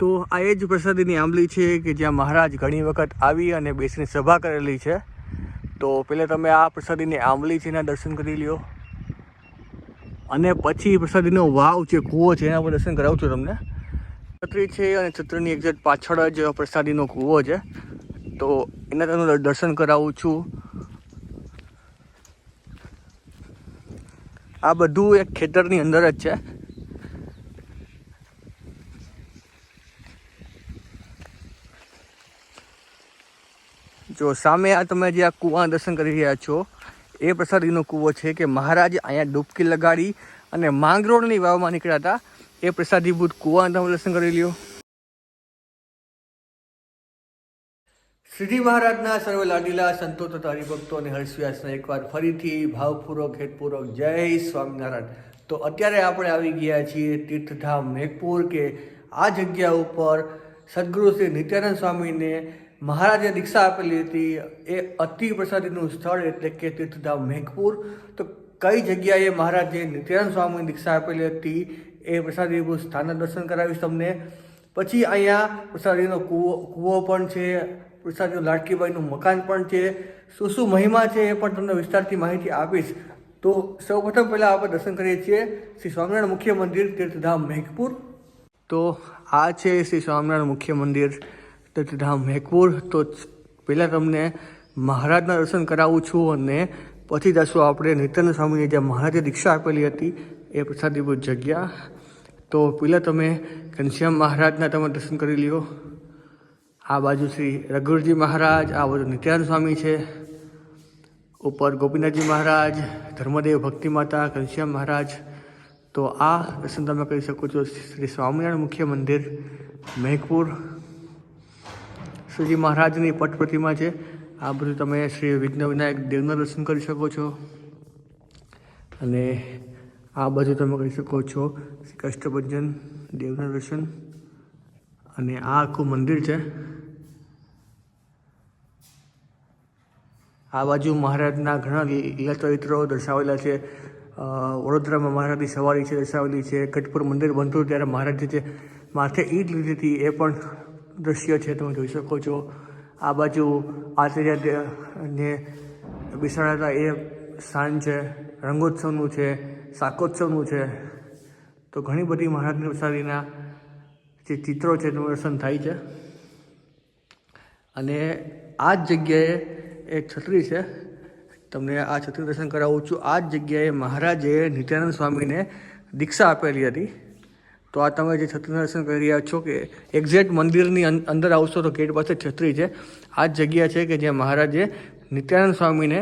તો આ એ જ પ્રસાદીની આંબલી છે કે જ્યાં મહારાજ ઘણી વખત આવી અને બેસીને સભા કરેલી છે. તો પહેલાં તમે આ પ્રસાદીની આંબલી છે એના દર્શન કરી લ્યો. અને પછી પ્રસાદીનો વાવ છે, કૂવો છે, એના પર દર્શન કરાવું છું તમને. છત્રી છે અને છત્રીની એક્ઝેક્ટ પાછળ જ પ્રસાદીનો કૂવો છે. તો એના તમને દર્શન કરાવું છું. આ બધું એક ખેતરની અંદર જ છે. જો સામે આ તમે જે આ કૂવા દર્શન કરી રહ્યા છો, એ પ્રસાદીનો કૂવો છે કે મહારાજ અહીંયા ડૂબકી લગાડી અને માંગરોળની વાવમાં નીકળ્યા હતા. એ પ્રસાદીભૂત કૂવાના તમે દર્શન કરી લ્યો. શ્રીજી મહારાજના સર્વ લાડીલા સંતો તથા હરિભક્તો અને હર્ષવ્યાસને એકવાર ફરીથી ભાવપૂર્વક, હેતપૂર્વક જય સ્વામિનારાયણ. તો અત્યારે આપણે આવી ગયા છીએ તીર્થધામ મેઘપુર, કે આ જગ્યા ઉપર સદગુરુ શ્રી નિત્યાનંદ સ્વામીને મહારાજે દીક્ષા આપેલી હતી. એ અતિ પ્રસાદીનું સ્થળ એટલે કે તીર્થધામ મેઘપુર. તો કઈ જગ્યાએ મહારાજે નિત્યાનંદ સ્વામીની દીક્ષા આપેલી હતી? એ પ્રસાદીભૂત સ્થાન દર્શન કરાવીશ તમને. પછી અહીંયા પ્રસાદીનો કૂવો કૂવો પણ છે. પ્રસાદીનું લાડકીબાઈનું મકાન પણ છે. શું શું મહિમા છે એ પણ તમને વિસ્તારથી માહિતી આપીશ. તો સૌપ્રથમ પહેલાં આપણે દર્શન કરીએ છીએ શ્રી સ્વામિનારાયણ મુખ્ય મંદિર તીર્થધામ મેઘપુર. તો આ છે શ્રી સ્વામિનારાયણ મુખ્ય મંદિર. તીર્થધામ મેઘપુર તો પહેલાં તમને મહારાજના દર્શન કરાવું છું અને પછી જશું આપણે નિત્યાનંદ સ્વામીએ જે મહારાજે દીક્ષા આપેલી હતી, એ પ્રસાદીભૂત જગ્યા. તો પહેલાં તમે ઘનશ્યામ મહારાજના તમે દર્શન કરી લ્યો. આ બાજુ શ્રી રઘુરજી મહારાજ, આ બાજુ નિત્યાનંદ સ્વામી છે. ઉપર ગોપીનાથજી મહારાજ, ધર્મદેવ ભક્તિ માતા, ઘનશ્યામ મહારાજ. તો આ દર્શન તમે કરી શકો છો શ્રી સ્વામિનારાયણ મુખ્ય મંદિર મેઘપુર શ્રીજી મહારાજની પટ પ્રતિમા છે. આ બધું તમે શ્રી વિઘ્ન વિનાયક દેવના દર્શન કરી શકો છો. અને આ બાજુ તમે કરી શકો છો શ્રી કષ્ટભંજન દેવના દર્શન. અને આ આખું મંદિર છે. આ બાજુ મહારાજના ઘણા લીલા ચરિત્રો દર્શાવેલા છે. વડોદરામાં મહારાજની સવારી છે, દર્શાવેલી છે. કટપુર મંદિર બનતું ત્યારે મહારાજે જે માથે ઈદ લીધી હતી એ પણ દૃશ્ય છે, તમે જોઈ શકો છો. આ બાજુ આચાર્ય ને બેસાડ્યા હતા એ સ્થાન છે, રંગોત્સવનું છે, શાકોત્સવનું છે. તો ઘણી બધી મહારાજની પ્રસાદીના જે ચિત્રો છે, તેનું દર્શન થાય છે. અને આ જ જગ્યાએ એક છત્રી છે. તમને આ છત્રી દર્શન કરાવું છું. આ જ જગ્યાએ મહારાજે નિત્યાનંદ સ્વામીને દીક્ષા આપેલી હતી. તો આ તમે જે છત્રી દર્શન કરી રહ્યા છો કે એક્ઝેક્ટ મંદિરની અંદર આવશો તો ગેટ પાસે છત્રી છે. આ જ જગ્યા છે કે જ્યાં મહારાજે નિત્યાનંદ સ્વામીને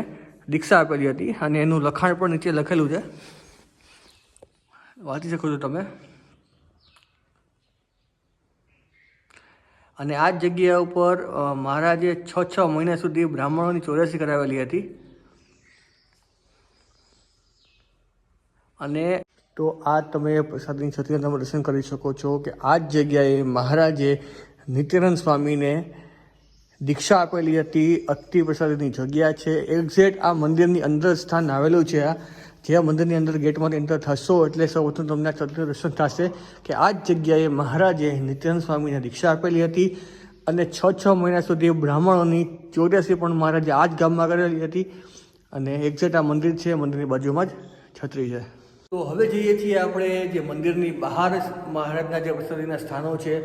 દીક્ષા આપેલી હતી અને એનું લખાણ પણ નીચે લખેલું છે. વાંચી શકો છો તમે? અને આ જ જગ્યા ઉપર મહારાજે છ છ મહિના સુધી બ્રાહ્મણોની ચોર્યાસી કરાવેલી હતી. અને તો આ તમે પ્રસાદની છત્રીના તમે દર્શન કરી શકો છો કે આ જ જગ્યાએ મહારાજે નિત્યાનંદ સ્વામીને દીક્ષા આપેલી હતી, અતિ પ્રસાદની જગ્યા છે. એક્ઝેક્ટ આ મંદિરની અંદર સ્થાન આવેલું છે આ. જે મંદિરની અંદર ગેટમાંથી એન્ટર થશો એટલે સૌપ્રથમ તમને છત્રીનું દર્શન થશે કે આ જ જગ્યાએ મહારાજે નિત્યાનંદ સ્વામીને દીક્ષા આપેલી હતી અને છ છ મહિના સુધી બ્રાહ્મણોની ચોર્યાસી પણ મહારાજે આ જ ગામમાં કરેલી હતી. અને એક્ઝેક્ટ આ મંદિર છે, મંદિરની બાજુમાં જ છત્રી છે. તો હવે જઈએ છીએ આપણે જે મંદિરની બહાર મહારાજના જે પ્રસાદીના સ્થાનો છે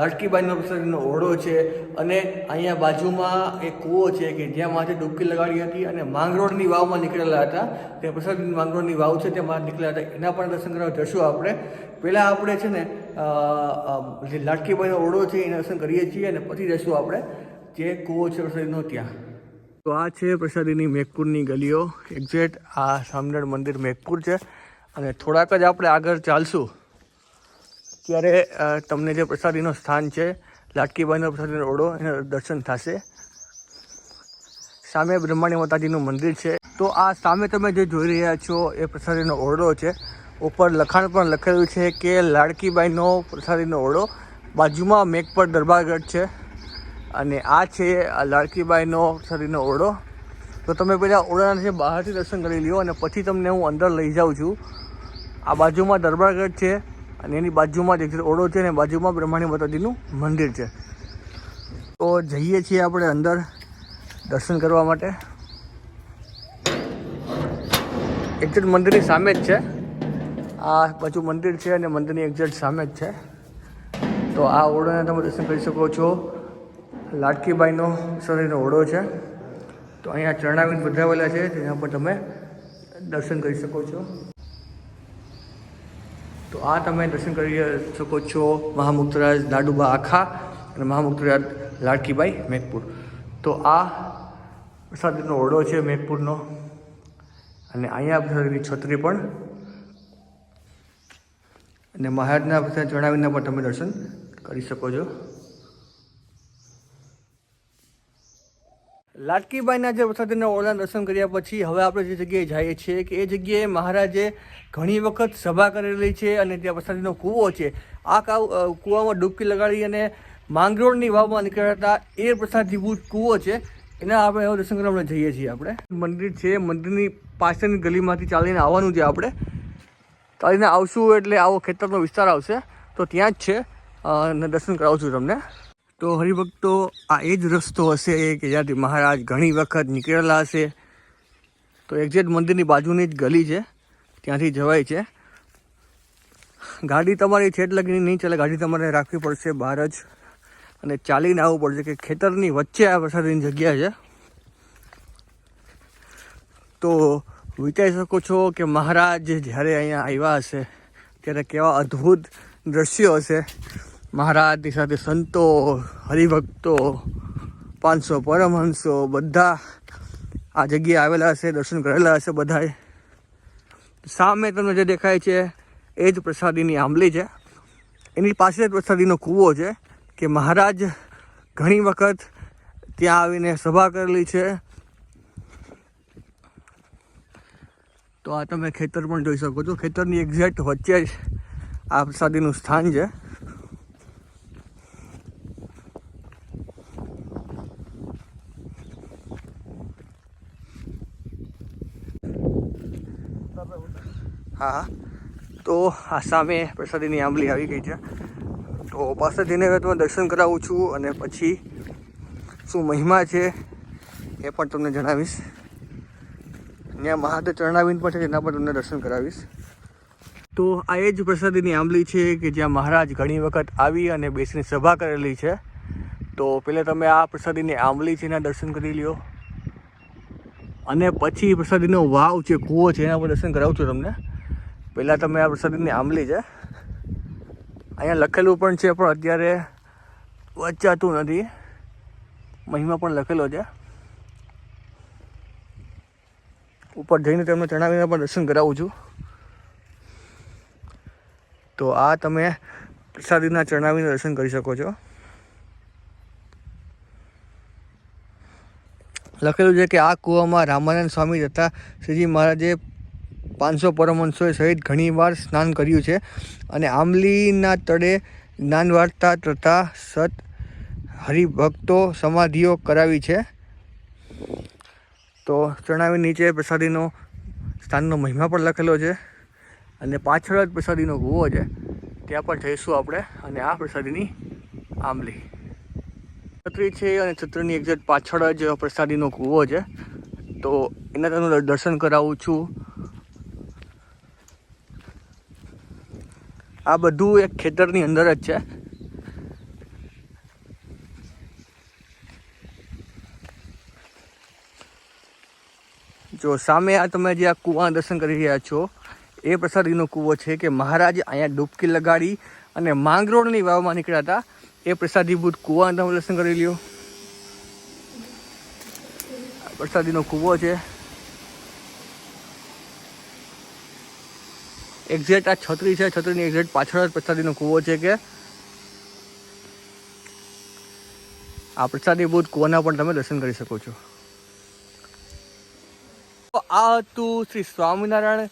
લાટકીબાઈનો પ્રસાદીનો ઓરડો છે અને અહીંયા બાજુમાં એક કૂવો છે કે જ્યાં માથે ડૂબકી લગાડી હતી અને માંગરોળની વાવમાં નીકળેલા હતા. તે પ્રસાદી માંગરોળની વાવ છે તેમાં નીકળ્યા હતા. એના પણ દર્શન કરવા જશું આપણે. પહેલાં આપણે છે ને જે લાડકીબાઈનો ઓરડો છે એના દર્શન કરીએ છીએ અને પછી જશું આપણે જે કૂવો છે પ્રસાદીનો ત્યાં. તો આ છે પ્રસાદીની મેઘપુરની ગલીઓ. એક્ઝેક્ટ આ સ્વામિનારાયણ મંદિર મેઘપુર છે. અને થોડાક જ આપણે આગળ ચાલશું. ત્યારે તમને જે પ્રસાદીનો સ્થાન છે લાટકીબાઈનો પ્રસાદીનો ઓરડો, એનું દર્શન થશે. સામે બ્રહ્માણી માતાજીનું મંદિર છે. તો આ સામે તમે જે જોઈ રહ્યા છો, એ પ્રસાદીનો ઓરડો છે. ઉપર લખાણ પણ લખેલું છે કે લાડકીબાઈનો પ્રસાદીનો ઓરડો બાજુમાં મેઘપર દરબારગઢ છે. અને આ છે લાડકીબાઈનો પ્રસાદીનો ઓરડો. તો તમે પહેલાં ઓરડાના છે બહારથી દર્શન કરી લ્યો અને પછી તમને હું અંદર લઈ જાઉં છું. આ બાજુમાં દરબારગઢ છે અને એની બાજુમાં જ ઓળો છે ને બાજુમાં બ્રહ્માણી માતાજીનું મંદિર છે. તો જઈએ છીએ આપણે અંદર દર્શન કરવા માટે. એક્ઝેક્ટ મંદિરની સામે જ છે. આ બાજુ મંદિર છે અને મંદિરની એક્ઝેક્ટ સામે જ છે. તો આ ઓળોને તમે દર્શન કરી શકો છો. લાટકીબાઈનો શરીરનો ઓળો છે. તો અહીંયા ચરણાવીને પધરાવેલા છે, તેના પર તમે દર્શન કરી શકો છો. તો આ તમે દર્શન કરી શકો છો મહામુક્તરાજ લાડુબા આખા અને મહામુક્તરાજ લાડકીબાઈ મેઘપુર તો આ પ્રસાદીનો ઓરડો છે મેઘપુરનો અને અહીંયા પ્રસાદીની છત્રી પણ. અને મહારાજના પ્રસાદ જણાવીને પણ તમે દર્શન કરી શકો છો. લાડકીબાઈના જે પ્રસાદીના ઓરડા દર્શન કર્યા પછી હવે આપણે જે જગ્યાએ જઈએ છીએ કે એ જગ્યાએ મહારાજે ઘણી વખત સભા કરેલી છે અને ત્યાં પ્રસાદીનો કૂવો છે. આ કાવ કૂવામાં ડૂબકી લગાડી અને માંગરોળની વાવમાં નીકળ્યા હતા. એ પ્રસાદીભૂત કૂવો છે. એના આપણે હવે દર્શન કરવા જઈએ છીએ આપણે. મંદિર છે. મંદિરની પાછળની ગલીમાંથી ચાલીને આવવાનું છે આપણે. ચાલીને આવશું એટલે આવો ખેતરનો વિસ્તાર આવશે. તો ત્યાં જ છે. અને દર્શન કરાવું છું તમને. તો હરિભક્તો, આ એ જ રસ્તો હશે કે જ્યાંથી મહારાજ ઘણી વખત નીકળેલા હશે. તો એક્ઝેક્ટ મંદિરની બાજુની જ ગલી છે. ત્યાંથી જવાય છે. ગાડી તમારી છેટ લગીને નહીં ચાલે, ગાડી તમારે રાખવી પડશે બહાર જ. અને ચાલીને આવવું પડશે કે ખેતરની વચ્ચે આ વરસાદની જગ્યા છે. તો વિચારી શકો છો કે મહારાજ જ્યારે અહીંયા આવ્યા હશે, ત્યારે કેવા અદ્ભુત દ્રશ્યો હશે. મહારાજની સાથે સંતો, હરિભક્તો, પાંચસો પરમહંસો બધા આ જગ્યાએ આવેલા હશે, દર્શન કરેલા હશે બધાએ. સામે તમને જે દેખાય છે, એ જ પ્રસાદીની આંબલી છે. એની પાસે જ પ્રસાદીનો કૂવો છે કે મહારાજ ઘણી વખત ત્યાં આવીને સભા કરેલી છે. તો આ તમે ખેતર પણ જોઈ શકો છો. ખેતરની એક્ઝેક્ટ વચ્ચે જ આ પ્રસાદીનું સ્થાન છે. આ સામે પ્રસાદીની આંબલી આવી ગઈ છે. તો પાસે હવે તમને દર્શન કરાવું છું અને પછી શું મહિમા છે એ પણ તમને જણાવીશ. ત્યાં મહાદેવ ચરણાવીન પણ છે, તેના પર તમને દર્શન કરાવીશ. તો આ એ જ પ્રસાદીની આંબલી છે કે જ્યાં મહારાજ ઘણી વખત આવી અને બેસીને સભા કરેલી છે. તો પહેલાં તમે આ પ્રસાદીની આંબલી છે એના દર્શન કરી લ્યો. અને પછી પ્રસાદીનો વાવ છે, કૂવો છે, એના પર દર્શન કરાવું છું તમને. પહેલાં તમે આ પ્રસાદીની આંબલી છે. અહીંયા લખેલું પણ છે, પણ અત્યારે વચાતું નથી. મહિમા પણ લખેલો છે. ઉપર જઈને તમને ચણાવીને પણ દર્શન કરાવું છું. તો આ તમે પ્રસાદીના ચણાવીને દર્શન કરી શકો છો. લખેલું છે કે આ કૂવામાં રામાનંદ સ્વામી તથા શ્રીજી મહારાજે પાંચસો પરમહંસોએ સહિત ઘણીવાર સ્નાન કર્યું છે અને આંબલીના તળે જ્ઞાન વાર્તા તથા સત હરિભક્તો સમાધિઓ કરાવી છે. તો ચણાવી નીચે પ્રસાદીનો સ્થાનનો મહિમા પણ લખેલો છે અને પાછળ જ પ્રસાદીનો ગુવો છે. ત્યાં પણ જઈશું આપણે અને આ પ્રસાદીની આંબલી. છત્રી છે અને છત્રીની એક્ઝેક્ટ પાછળ જ પ્રસાદીનો કૂવો છે. તો એના તમને દર્શન કરાવું છું. આ બધું એક ખેતરની અંદર જ છે. જો સામે આ તમે જે આ કૂવાના દર્શન કરી રહ્યા છો, એ પ્રસાદીનો કૂવો છે કે મહારાજ અહીંયા ડૂબકી લગાડી અને માંગરોળની વાવમાં નીકળ્યા હતા. એ પ્રસાદીભૂત કૂવાના તમે દર્શન કરી લ્યો. પ્રસાદીનો કૂવો છે. એક્ઝેક્ટ આ છત્રી છે, છત્રીની એક્ઝેક્ટ પાછળ જ પ્રસાદીનો કૂવો છે કે આ પ્રસાદીભૂત કૂવાના પણ તમે દર્શન કરી શકો છો. આ હતું શ્રી સ્વામિનારાયણ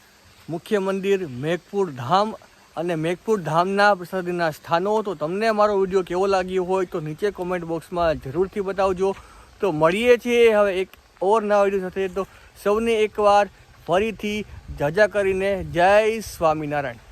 મુખ્ય મંદિર મેઘપુર ધામ અને મેઘપુર ધામના પ્રસાદીના સ્થાનો. તો તમને મારો વીડિયો કેવો લાગ્યો હોય તો નીચે કોમેન્ટ બોક્સમાં જરૂરથી બતાવજો. તો મળીએ છીએ હવે એક ઓર ના વીડિયો સાથે. તો સૌને એકવાર ફરીથી જાજા કરીને જય સ્વામિનારાયણ.